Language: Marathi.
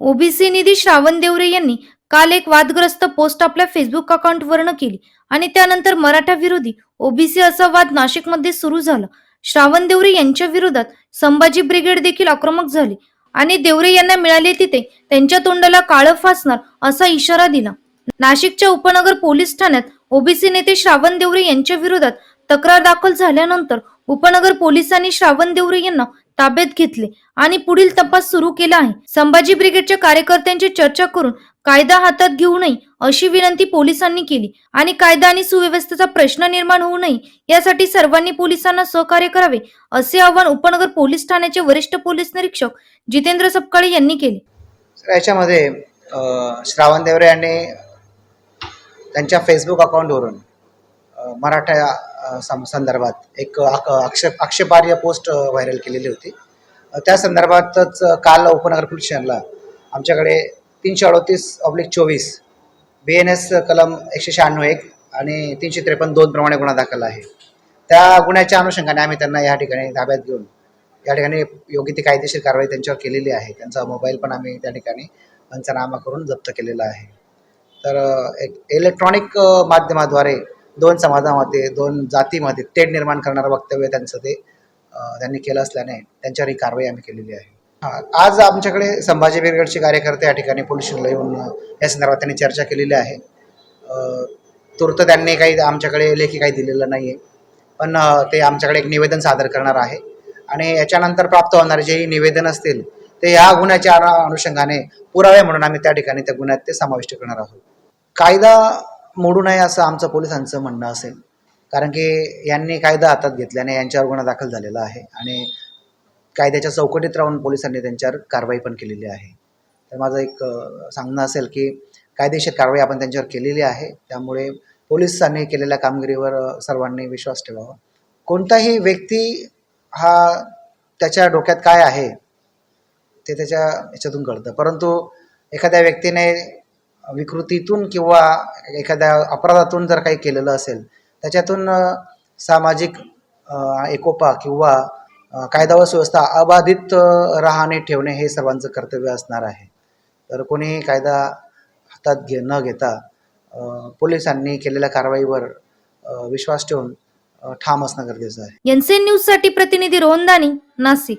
ओबीसी निधी श्रावण देवरे यांनी काल एक वादग्रस्त पोस्ट आपल्या फेसबुक अकाउंटवरनं केली. आणि त्यानंतर मराठा विरोधी ओबीसी असा वाद नाशिकमध्ये सुरू झाला. श्रावण देवरे यांच्या विरोधात संभाजी ब्रिगेड देखील आक्रमक झाली. आणि देवरे यांना मिळाले तिथे त्यांच्या तोंडाला काळं फासणार असा इशारा दिला. नाशिकच्या उपनगर पोलीस ठाण्यात ओबीसी नेते श्रावण देवरे यांच्या विरोधात तक्रार दाखल झाल्यानंतर उपनगर पोलिसांनी श्रावण देवरे यांना ताब्यात घेतले आणि पुढील तपास सुरू केला आहे. संभाजी ब्रिगेडच्या कार्यकर्त्यांची चर्चा करून कायदा हातात घेऊ नये अशी विनंती पोलिसांनी केली आणि कायदा आणि सुव्यवस्थेचा प्रश्न निर्माण होऊ नये यासाठी सर्वांनी पोलिसांना सहकार्य करावे असे आवाहन उपनगर पोलीस ठाण्याचे वरिष्ठ पोलीस निरीक्षक जितेंद्र सपकाळे यांनी केले. याच्यामध्ये श्रावण देवरे यांनी त्यांच्या फेसबुक अकाउंटवरून मराठा संदर्भात एक आक- आक्षेप आक्षेपार्ह पोस्ट व्हायरल केलेली होती. त्या संदर्भातच काल उपनगर पोलीस स्टेशनला आमच्याकडे तीनशे अडोतीस ऑब्लिक चोवीस बी एन एस कलम एकशे शहाण्णव एक आणि तीनशे त्रेपन्न दोन प्रमाणे गुन्हा दाखल आहे. त्या गुन्ह्याच्या अनुषंगाने आम्ही त्यांना या ठिकाणी ताब्यात घेऊन या ठिकाणी योग्य ती कायदेशीर कारवाई त्यांच्यावर केलेली आहे. त्यांचा मोबाईल पण आम्ही त्या ठिकाणी पंचनामा करून जप्त केलेला आहे. तर एक इलेक्ट्रॉनिक माध्यमाद्वारे दोन समाजामध्ये दोन जातीमध्ये तेढ निर्माण करणारं वक्तव्य त्यांचं ते त्यांनी केलं असल्याने त्यांच्यावर ही कारवाई आम्ही केलेली आहे. आज आमच्याकडे संभाजी बिरगडचे कार्यकर्ते या ठिकाणी पोलीस स्टेशनला येऊन या संदर्भात त्यांनी चर्चा केलेली आहे. अ, तूर्त त्यांनी काही आमच्याकडे लेखी काही दिलेलं नाही आहे पण ते आमच्याकडे एक निवेदन सादर करणार आहे. आणि याच्यानंतर प्राप्त होणारे जे निवेदन असतील ते या गुन्ह्याच्या अनुषंगाने पुरावे म्हणून आम्ही त्या ठिकाणी त्या गुन्ह्यात ते समाविष्ट करणार आहोत. कायदा मोडू नये असं आमचं पोलिसांचं म्हणणं असेल. कारण की यांनी कायदा हातात घेतल्याने यांच्यावर गुन्हा दाखल झालेला आहे. आणि कायद्याच्या चौकटीत राहून पोलिसांनी त्यांच्यावर कारवाई पण केलेली आहे. तर माझं एक सांगणं असेल की कायदेशीर कारवाई आपण त्यांच्यावर केलेली आहे. त्यामुळे पोलिसांनी केलेल्या कामगिरीवर सर्वांनी विश्वास ठेवावा. कोणताही व्यक्ती हा त्याच्या डोक्यात काय आहे ते त्याच्या याच्यातून कळतं. परंतु एखाद्या व्यक्तीने विकृतीतून किंवा एखाद्या अपराधातून जर काही केलेलं असेल त्याच्यातून सामाजिक एकोपा किंवा कायदा व सुव्यवस्था अबाधित राहणे ठेवणे हे सर्वांचं कर्तव्य असणार आहे. तर कोणी कायदा हातात घे न घेता पोलिसांनी केलेल्या कारवाईवर विश्वास ठेवून ठाम असणं गरजेचं आहे. एनसीएन न्यूजसाठी प्रतिनिधी रोहनदानी नाशिक.